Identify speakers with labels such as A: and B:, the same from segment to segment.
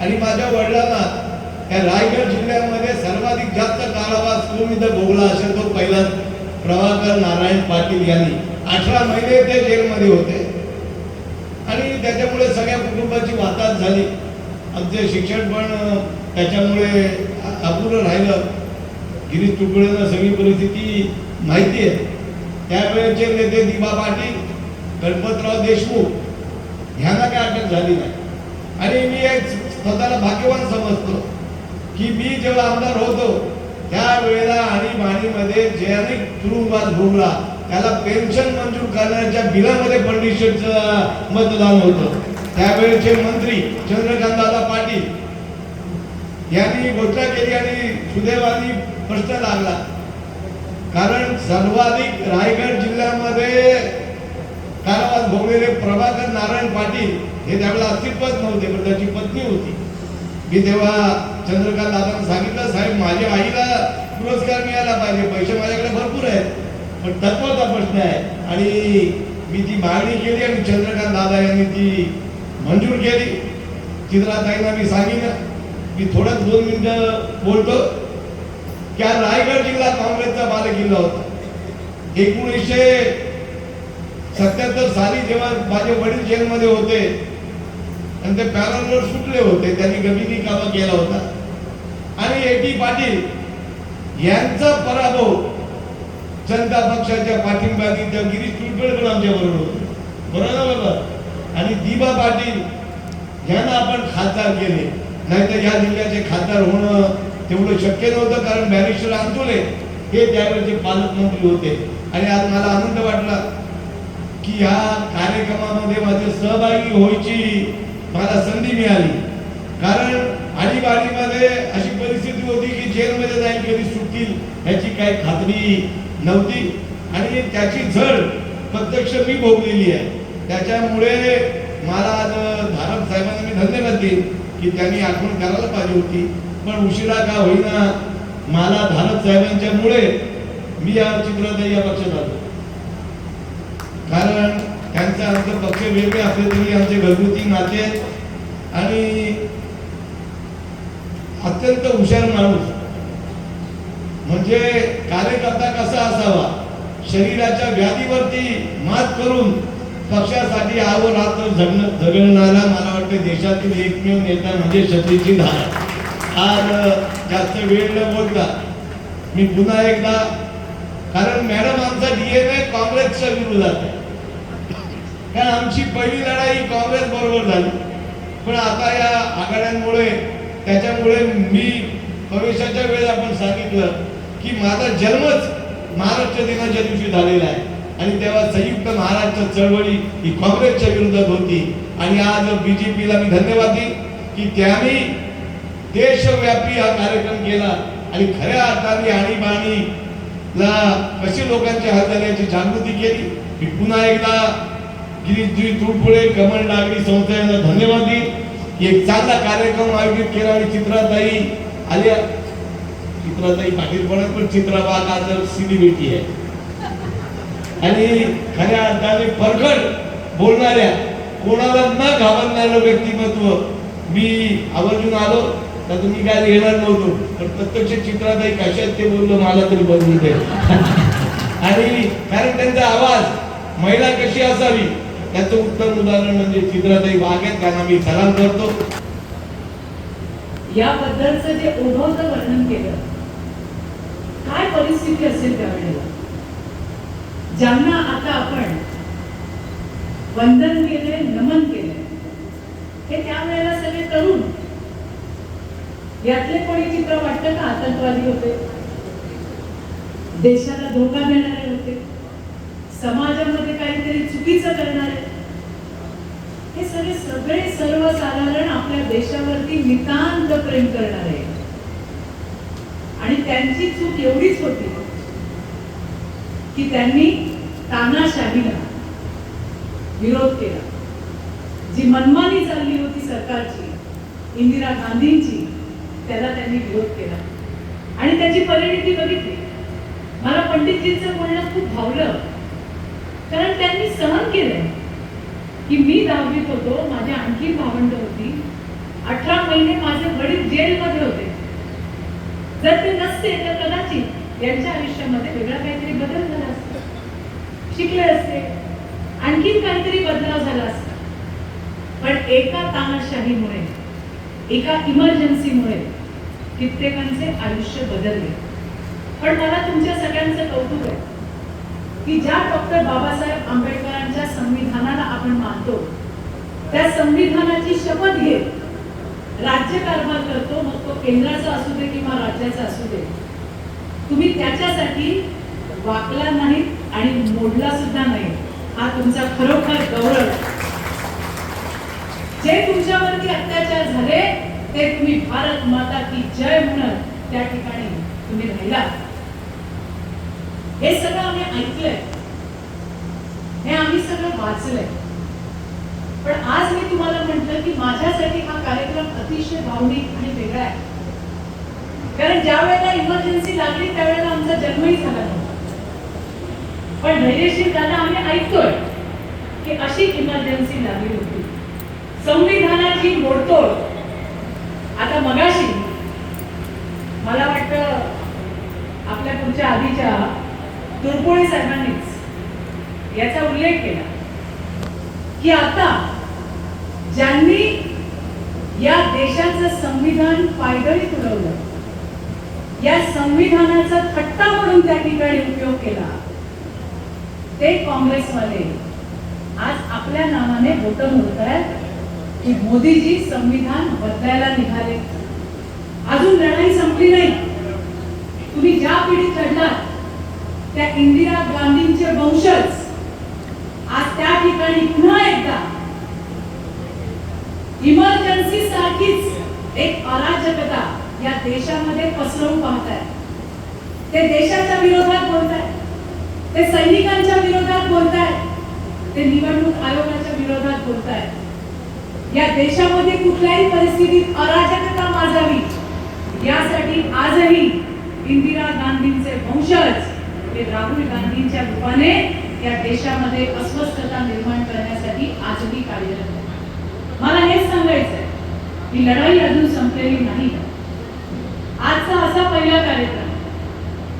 A: आणि माझ्या वडिलांना या रायगड जिल्ह्यामध्ये सर्वाधिक जास्त कारावास कोण इथं भोगला असेल तो पहिला प्रभाकर नारायण पाटील यांनी. अठरा महिने ते जेलमध्ये होते. आणि त्याच्यामुळे सगळ्या कुटुंबाची वाताहत झाली. आमचे शिक्षण पण त्याच्यामुळे अपुरं राहिलं. गिरीश तुकडेंना सगळी परिस्थिती माहिती आहे. त्यावेळेचे नेते दिबा पाटील गणपतराव देशमुख ह्यांना काय अटक झाली नाही. आणि मी एक स्वतःला भाग्यवान समजतो की मी जेव्हा आमदार होतो त्यावेळेला आणीबाणीमध्ये ज्याने तुरुंगात भोगला त्याला पेन्शन मंजूर करण्याच्या बिलामध्ये पंडितचं मतदान होतं. त्यावेळेचे मंत्री चंद्रकांत दादा पाटील यांनी घोषणा केली आणि सुदैवानी प्रश्न लागला. कारण सर्वाधिक रायगड जिल्ह्यामध्ये भोगलेले प्रभाकर नारायण पाटील हे त्यावेळेला अस्तित्वात नव्हते पण त्याची पत्नी होती. मी तेव्हा चंद्रकांत दादांना सांगितलं साहेब माझ्या आईला पुरस्कार मिळाला पाहिजे पैसे माझ्याकडे भरपूर आहेत पण तत्वाचा प्रश्न आहे. आणि मी ती मागणी केली आणि चंद्रकांत दादा यांनी ती मंजूर केली. चित्राताईंना मी सांगितलं. मी थोडं दोन मिनिटं बोलतो. की हा रायगड जिल्हा काँग्रेसचा बालेकिल्ला होता. एकोणीसशे सत्याहत्तर साली जेव्हा माझे वडील जेलमध्ये होते. आणि ते पॅरलवर सुटले होते. त्यांनी गमिनी कामा केला होता. आणि ए. टी. पाटील यांचा पराभव जनता पक्षाच्या पाठिंब्याने त्या गिरीश तुळकड पण आमच्या बरोबर होते. बरोबर ना आणि दिबा पाटील यांना आपण खासदार केले. नाहीतर या जिल्ह्याचे खासदार होणं तेवढं शक्य नव्हतं कारण बॅरिस्टर अंतुले हे त्यावेळेचे पालकमंत्री होते. आणि आज मला आनंद वाटला की या कार्यक्रमामध्ये माझे सहभागी व्हायची मला संधी मिळाली. कारण आणीबाणीमध्ये अशी परिस्थिती होती की जेलमध्ये जाईल कधी सुटतील ह्याची काही खात्री नव्हती. आणि त्याची झड प्रत्यक्ष मी भोगलेली आहे. त्याच्यामुळे मला आज धारक साहेबांना मी धन्यवाद देईन की त्यांनी आठवण करायला पाहिजे होती. पण उशिरा का होईना मला धारक साहेबांच्यामुळे मी या चित्रात या पक्षात आलो कारण त्यांचे आमचे पक्ष वेगळे असले तरी आमचे घरगुती नाते आणि अत्यंत हुशार माणूस. म्हणजे कार्यकर्ता कसा असावा? शरीराच्या व्याधीवरती मात करून पक्षासाठी आवं रात्र झगण झगडणारा मला वाटतं देशातील एकमेव नेता म्हणजे शत्रीची धारा. आज जास्त वेळ न बोलता मी पुन्हा एकदा कारण मॅडम आमचा डीएनए काँग्रेसच्या विरोधात कारण आमची पहिली लढाई काँग्रेस बरोबर झाली. पण आता या आघाड्यांमुळे त्याच्यामुळे मी प्रवेशाच्या वेळेस आपण सांगितलं की माझा जन्मच महाराष्ट्र दिनाच्या दिवशी झालेला आहे. आणि तेव्हा संयुक्त महाराष्ट्र चळवळी ही काँग्रेसच्या विरोधात होती. आणि आज बीजेपीला मी धन्यवाद देईन की त्यांनी देशव्यापी हा कार्यक्रम केला. आणि खऱ्या अर्थाने आणीबाणीला कशी लोकांची हात झाल्याची जागृती केली मी पुन्हा एकदा गिरीशजी तुडपुळे कमल नागरी संस्था यांना धन्यवाद देईन. एक चांगला कार्यक्रम आयोजित केला आणि चित्राताई आल्या. चित्राताई पाटील पण आहेत, पण चित्राबाग आज सिलिब्रिटी आहे. आणि खऱ्या अर्थाने परखड बोलणाऱ्या कोणाला न घाबरणारं व्यक्तिमत्व मी आवर्जून आलो. तर तुम्ही काय येणार नव्हतो. पण प्रत्यक्ष चित्राताई कशात ते बोललो मला तरी बदलून दे. आणि कारण त्यांचा आवाज महिला कशी असावी? त्याचं उत्तम उदाहरण म्हणजे चित्राताई वाघ आहेत त्यांना मी सलाम करतो.
B: याबद्दलचं जे ओढवतं वर्णन केलं काय परिस्थिती असेल त्यावेळेला ज्यांना आता आपण वंदन केले नमन केले हे त्यावेळेला सगळे तरुण यातले कोणी चित्र वाटतं का? आतंकवादी होते. देशाला धोका देणारे होते. समाजामध्ये काहीतरी चुकीचं करणारे. हे सगळे सगळे सर्वसाधारण आपल्या देशावरती नितांत प्रेम करणारे. आणि त्यांची चूक एवढीच होती की त्यांनी तानाशाहीला विरोध केला. जी मनमानी चालली होती सरकारची इंदिरा गांधींची त्यांनी विरोध केला. आणि त्याची परिणिती बघितली. मला पंडितजींचं बोलणं खूप भावलं. कारण त्यांनी सहन केलं की मी दहावीत होतो माझी आणखी भावंड होती. अठरा महिने माझे वडील जेलमध्ये होते. जर ते नसते तर कदाचित यांच्या आयुष्यामध्ये वेगळा काहीतरी बदल झाला असता. शिकले असते. आणखीन काहीतरी बदलाव झाला असता. पण एका तानाशाहीमुळे एका इमर्जन्सीमुळे कित्येकांचे आयुष्य बदलले. पण मला तुमच्या सगळ्यांचं कौतुक आहे की ज्या डॉक्टर बाबासाहेब आंबेडकरांच्या संविधानाला आपण मानतो त्या संविधानाची शपथ घेत राज्यकारभार करतो मग तो केंद्राचा असू दे किंवा राज्याचा असू दे. तुम्ही त्याच्यासाठी वाकला नाही आणि मोडला सुद्धा नाही हा तुमचा खरोखर गौरव. जे तुमच्यावरती अत्याचार ते तुम्ही भारत माता की जय म्हणत त्या ठिकाणी तुम्ही राहिला. हे सगळं आम्ही ऐकलंय. हे आम्ही सगळं वाचलंय. पण आज मी तुम्हाला म्हटलं की माझ्यासाठी हा कार्यक्रम अतिशय भावनिक आणि वेगळा आहे. कारण ज्या वेळेला इमर्जन्सी लागली त्यावेळेला आमचा जन्मही झाला नव्हता. पण धैर्यशील दादा आम्ही ऐकतोय की अशी इमर्जन्सी लागली होती. संविधानाची मोडतोड आता मगाशी मला वाटतं आपल्या पुढच्या आधीच्या तुरपोळी साहेबांनीच याचा उल्लेख केला की आता ज्यांनी या देशाचं संविधान पायदळी तुडवलं या संविधानाचा थट्टा म्हणून त्या ठिकाणी उपयोग केला ते काँग्रेसवाले आज आपल्या नावाने बोट मोडतायत. की मोदीजी संविधान बदलायला निघाले. अजून लढाई संपली नाही. तुम्ही ज्या पिढीत लढलात त्या इंदिरा गांधींचे वंशज आज त्या ठिकाणी पुन्हा एकदा इमर्जन्सी सारखीच एक अराजकता या देशामध्ये पसरवून पाहताय. ते देशाच्या विरोधात बोलताय. ते सैनिकांच्या विरोधात बोलताय. ते निवडणूक आयोगाच्या विरोधात बोलताय. या देशामध्ये कुठल्याही परिस्थितीत अराजकता माजावी. यासाठी आजही इंदिरा गांधींचे वंशज हे राहुल गांधींच्या रूपाने या देशामध्ये अस्वस्थता निर्माण करण्यासाठी आजही कार्यरत मला हेच सांगायचंय ही लढाई अजून संपलेली नाही. आजचा असा पहिला कार्यक्रम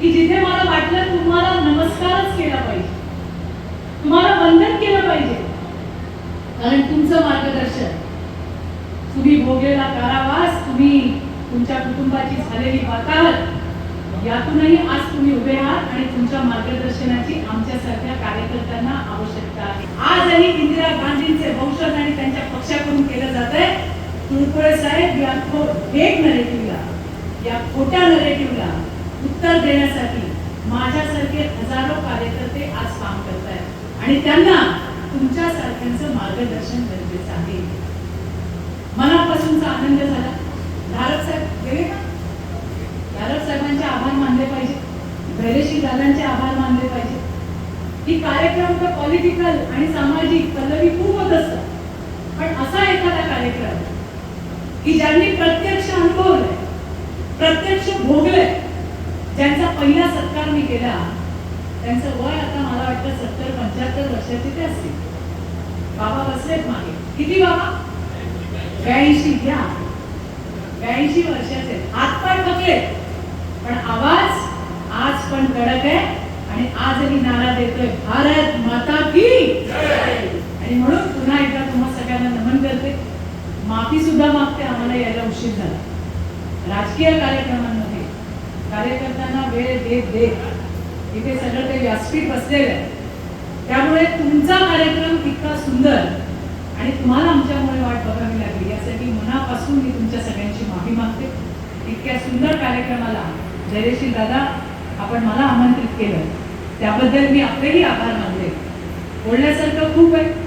B: की जिथे मला वाटलं तुम्हाला नमस्कारच केला पाहिजे. तुम्हाला वंदन केलं पाहिजे कारण तुमचं मार्गदर्शन तुम्ही भोगलेला कारावास तुम्ही तुमच्या कुटुंबाची झालेली वाताहत यातूनही आज तुम्ही उभे आहात आणि तुमच्या मार्गदर्शनाची आमच्यासारख्या कार्यकर्त्यांना आवश्यकता आहे. आजही इंदिरा गांधींचे वंशज आणि त्यांच्या पक्षाकडून केलं जात आहे. तुळपुळे साहेब या फेक नरेटिव्हला या खोट्या नरेटिव्हला उत्तर देण्यासाठी माझ्यासारखे हजारो कार्यकर्ते आज काम करत आहेत आणि त्यांना तुमच्यासारख्यांचं मार्गदर्शन गरजेचं आहे. मनापासूनचा आनंद झाला. धारक साहेब गेले का? धारक साहेबांचे आभार मानले पाहिजे. धैर्यशील दादांचे आभार मानले पाहिजे. ही कार्यक्रम तर पॉलिटिकल आणि सामाजिक पल्लवी खूप होत असतात पण असा एखादा कार्यक्रम की ज्यांनी प्रत्यक्ष अनुभवलंय प्रत्यक्ष भोगलंय ज्यांचा पहिला सत्कार मी केला त्यांचं वय आता मला वाटतं सत्तर पंच्याहत्तर वर्षाचे ते असतील. बाबा बसलेत मागे. किती बाबा? ब्याऐंशी घ्या. ब्याऐंशी वर्षाचे. हातपाय थकले. पण आवाज आज पण कडक आहे आणि आजही नारा देतोय भारत माता की आणि म्हणून पुन्हा एकदा तुम्हाला सगळ्यांना नमन करते. माफी सुद्धा मागते आम्हाला यायला उशीर झाला. राजकीय कार्यक्रमांमध्ये कार्यकर्त्यांना वेळ देत देत इथे सगळं ते व्यासपीठ बसलेलं आहे. त्यामुळे तुमचा कार्यक्रम इतका सुंदर आणि तुम्हाला आमच्यामुळे वाट बघावी लागली. यासाठी मनापासून मी तुमच्या सगळ्यांची माफी मागते. इतक्या सुंदर कार्यक्रमाला धैर्यशील दादा आपण मला आमंत्रित केलं. त्याबद्दल मी आपलेही आभार मानले बोलण्यासारखं खूप आहे.